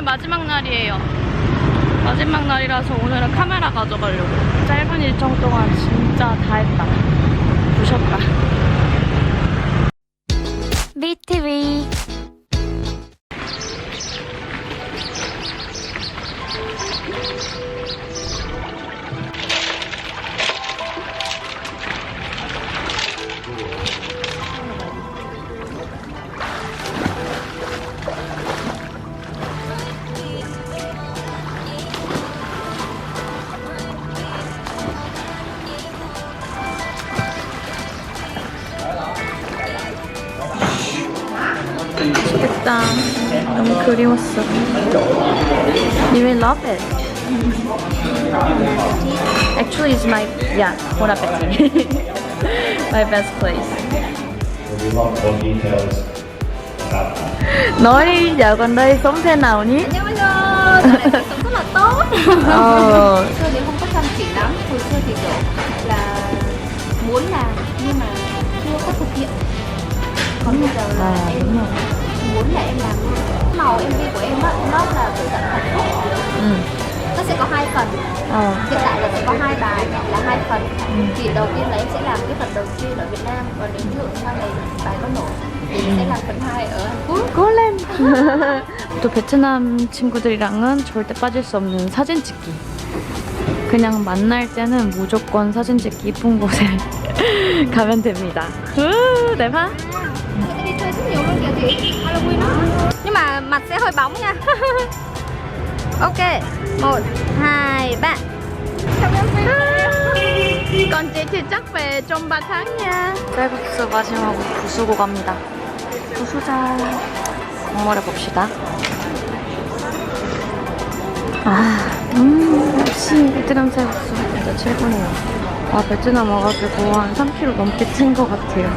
오늘 마지막 날이에요. 마지막 날이라서 오늘은 카메라 가져가려고. 짧은 일정 동안 진짜 다 했다. 부셨다. BTV. 맛있겠다. 너무 그리웠어. You will love it. Actually, it's my yeah, bon appetit. my best place. There'll be a lot more details about that. 너희 dạo gần đây sống thế nào nhỉ? 안녕하세요. 저는 sống rất là tốt. Ờ, Hồi xưa thì không có chăm chỉ lắm. Hồi xưa thì kiểu là muốn làm nhưng mà chưa có thực hiện. Còn bây giờ là à, em muốn là em làm. Màu MV của em á, nó là gửi tận hạnh phúc. Ừ. Nó sẽ có hai phần. Ờ. Hiện tại là sẽ có hai bài là hai phần. Thì đầu tiên là em sẽ làm cái phần đầu tiên ở Việt Nam. Còn nếu như sau này bài có nổi thì em sẽ làm phần hai ở Hàn Quốc. 골렘. 또 베트남 친구들이랑은 절대 빠질 수 없는 사진 찍기. 그냥 만날 때는 무조건 사진 찍기 이쁜 곳에 가면 됩니다. 우, 대박. Nhiều luôn kìa chị Halloween đó Nhưng mà mặt sẽ hơi bóng nha Ok một hai ba còn chị thì chắc về trong 3 tháng nha. 쌀국수 마지막으로 부수고 갑니다. 부수자. 국물해 봅시다. 아, 음, 역시 베트남 쌀국수 진짜 최고네요. 아, 베트남 와가지고 한 3kg 넘게 찐 것 같아요.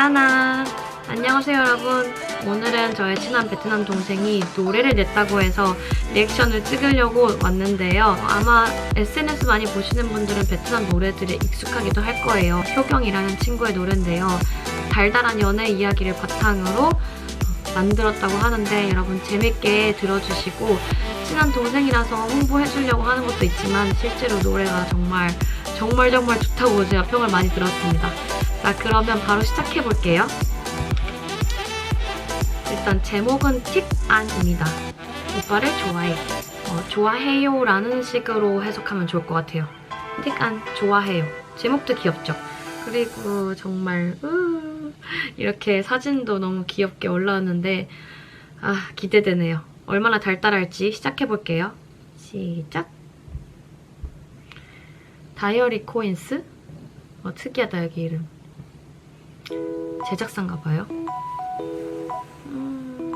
짜나. 안녕하세요, 여러분. 오늘은 저의 친한 베트남 동생이 노래를 냈다고 해서 리액션을 찍으려고 왔는데요. 아마 SNS 많이 보시는 분들은 베트남 노래들에 익숙하기도 할 거예요. 효경이라는 친구의 노래인데요. 달달한 연애 이야기를 바탕으로 만들었다고 하는데 여러분 재밌게 들어주시고 친한 동생이라서 홍보해주려고 하는 것도 있지만 실제로 노래가 정말 정말 정말 좋다고 제가 평을 많이 들었습니다. 자 그러면 바로 시작해 볼게요. 일단 제목은 틱안입니다. 오빠를 좋아해. 어, 좋아해요 라는 식으로 해석하면 좋을 것 같아요. 틱안 좋아해요. 제목도 귀엽죠. 그리고 정말 으, 이렇게 사진도 너무 귀엽게 올라왔는데 아 기대되네요. 얼마나 달달할지 시작해 볼게요. 시작. 다이어리 코인스? 어, 특이하다 여기 이름. 제작사인가 봐요. 음.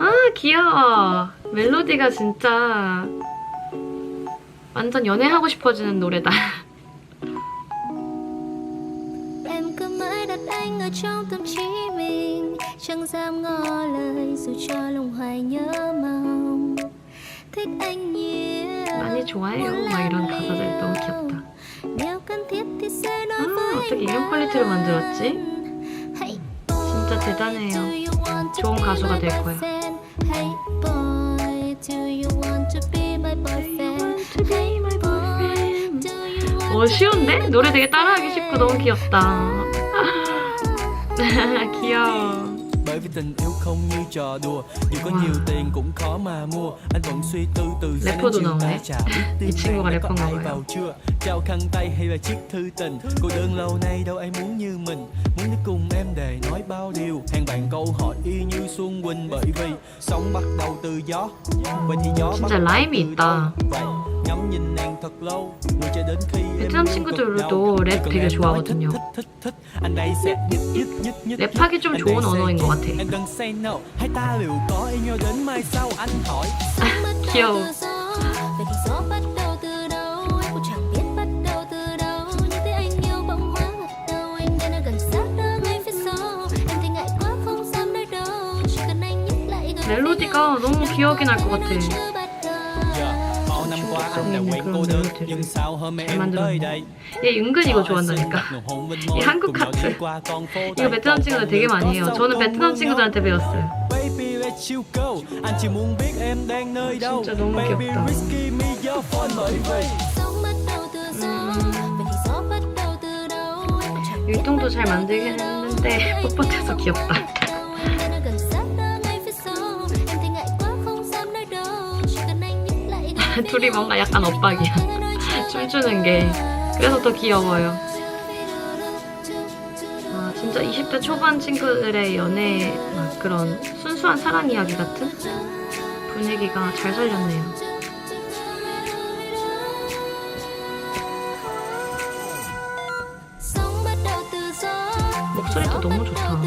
아 귀여워. 멜로디가 진짜 완전 연애하고 싶어지는 노래다. Em cứ mãi đặt anh ở trong tâm trí mình Chẳng dám ngỏ lời dù cho lòng hoài nhớ mong Thích anh nhiều 많이 좋아해요. 막 이런 가사들 너무 귀엽다. 이런 퀄리티로 만들었지? 진짜 대단해요. 좋은 가수가 될 거야. 오 쉬운데? 노래 되게 따라하기 쉽고 너무 귀엽다. 귀여워. bởi vì tình yêu không như trò đùa dù có nhiều tiền cũng khó mà mua. Anh vẫn suy tư từ giây đến chiều ta chả biết tin này có ai vào chưa? Trao khăn tay hay là chiếc thư tình? Cô đơn lâu nay đâu ai muốn như mình. Muốn đi cùng em để nói bao điều. Hàng bạn câu hỏi y như xuân quỳnh bởi vì sống bắt đầu từ gió. Vậy thì gió bắt đầu từ đâu? Ngắm nhìn nàng thật lâu rồi cho đến khi em 베트남 luôn cực 친구들도. 랩 되게 좋아하거든요. 랩하기 좀 좋은 언어인 것 같아. Em đừng say no Hai ta liệu có yêu nhau đến mai sau anh hỏi 귀여워. Vậy thì gió bắt đầu từ đâu Em cũng chẳng biết bắt đầu từ đâu Như thế anh yêu bỗng hóa gật đầu Anh nên ở gần sát đó ngay phía sau Em thì ngại quá không dám nói đâu Chỉ cần anh nhắc lại gần phía 멜로디가. 너무 기억이 날 것 같아. 있는 그런 hôm 잘 đây 얘 은근 이거 좋아한다니까. 이 한국 카트. 이거 베트남 친구들 되게 많이 해요. 저는 베트남 친구들한테. 배웠어요. 진짜 너무 귀엽다. 율동도 잘 만들긴 했는데 뻣뻣해서 귀엽다. 둘이 뭔가 약간 엇박이야. 춤추는 게. 그래서 더 귀여워요. 아, 진짜 20대 초반 친구들의 연애, 막 그런 순수한 사랑 이야기 같은 분위기가 잘 살렸네요. 목소리도 너무 좋다.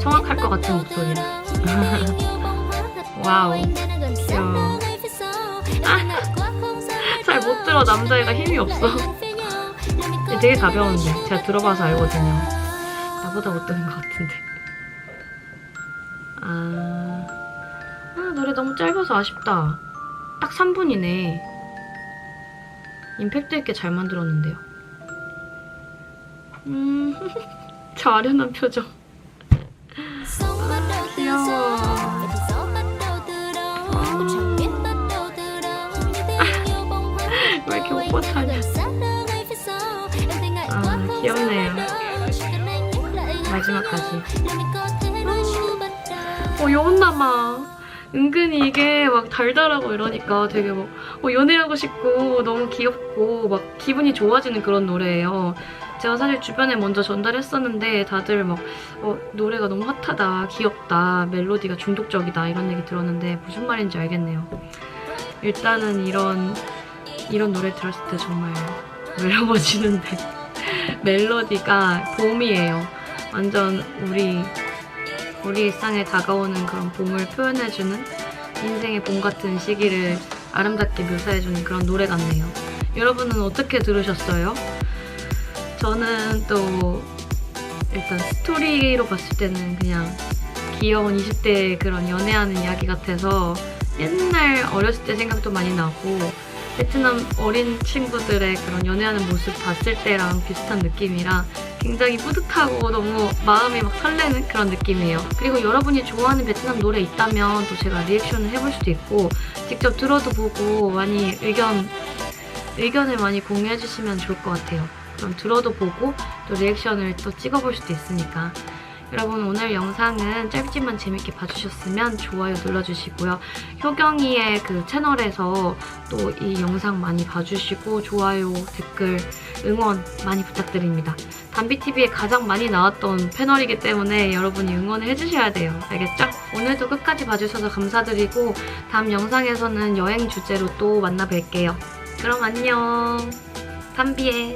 성악할 것 같은 từ đâu. 들어, 남자애가 힘이 없어. 얘 되게 가벼운데. 제가 들어봐서 알거든요. 나보다 못 듣는 것 같은데. 아, 아, 노래 너무 짧아서 아쉽다. 딱 3분이네. 임팩트 있게 잘 만들었는데요. 음, 저 아련한 표정. Từ 귀여워. Nhích lại gần 마지막까지. 어, 여운남아. 은근히 이게 막 달달하고 이러니까 되게 막 어, 연애하고 싶고 너무 귀엽고 막 기분이 좋아지는 그런 노래예요. 제가 사실 주변에 먼저 전달했었는데 다들 막 어, 노래가 너무 핫하다, 귀엽다, 멜로디가 중독적이다 이런 얘기 들었는데 무슨 말인지 알겠네요. 일단은 이런 이런 노래 들었을 때 정말 외로워지는데 멜로디가 봄이에요. 완전 우리 우리 일상에 다가오는 그런 봄을 표현해주는 인생의 봄 같은 시기를 아름답게 묘사해주는 그런 노래 같네요. 여러분은 어떻게 들으셨어요? 저는 또 일단 스토리로 봤을 때는 그냥 귀여운 20대의 그런 연애하는 이야기 같아서 옛날 어렸을 때 생각도 많이 나고 베트남 어린 친구들의 그런 연애하는 모습 봤을 때랑 비슷한 느낌이라 굉장히 뿌듯하고 너무 마음이 막 설레는 그런 느낌이에요. 그리고 여러분이 좋아하는 베트남 노래 있다면 또 제가 리액션을 해볼 수도 있고 직접 들어도 보고 많이 의견 의견을 많이 공유해 주시면 좋을 것 같아요. 그럼 들어도 보고 또 리액션을 또 찍어볼 수도 있으니까 여러분 오늘 영상은 짧지만 재밌게 봐주셨으면 좋아요 눌러주시고요. 효경이의 그 채널에서 또 이 영상 많이 봐주시고 좋아요, 댓글, 응원 많이 부탁드립니다. 담비TV에 가장 많이 나왔던 패널이기 때문에 여러분이 응원을 해주셔야 돼요. 알겠죠? 오늘도 끝까지 봐주셔서 감사드리고 다음 영상에서는 여행 주제로 또 만나 뵐게요. 그럼 안녕. 담비에.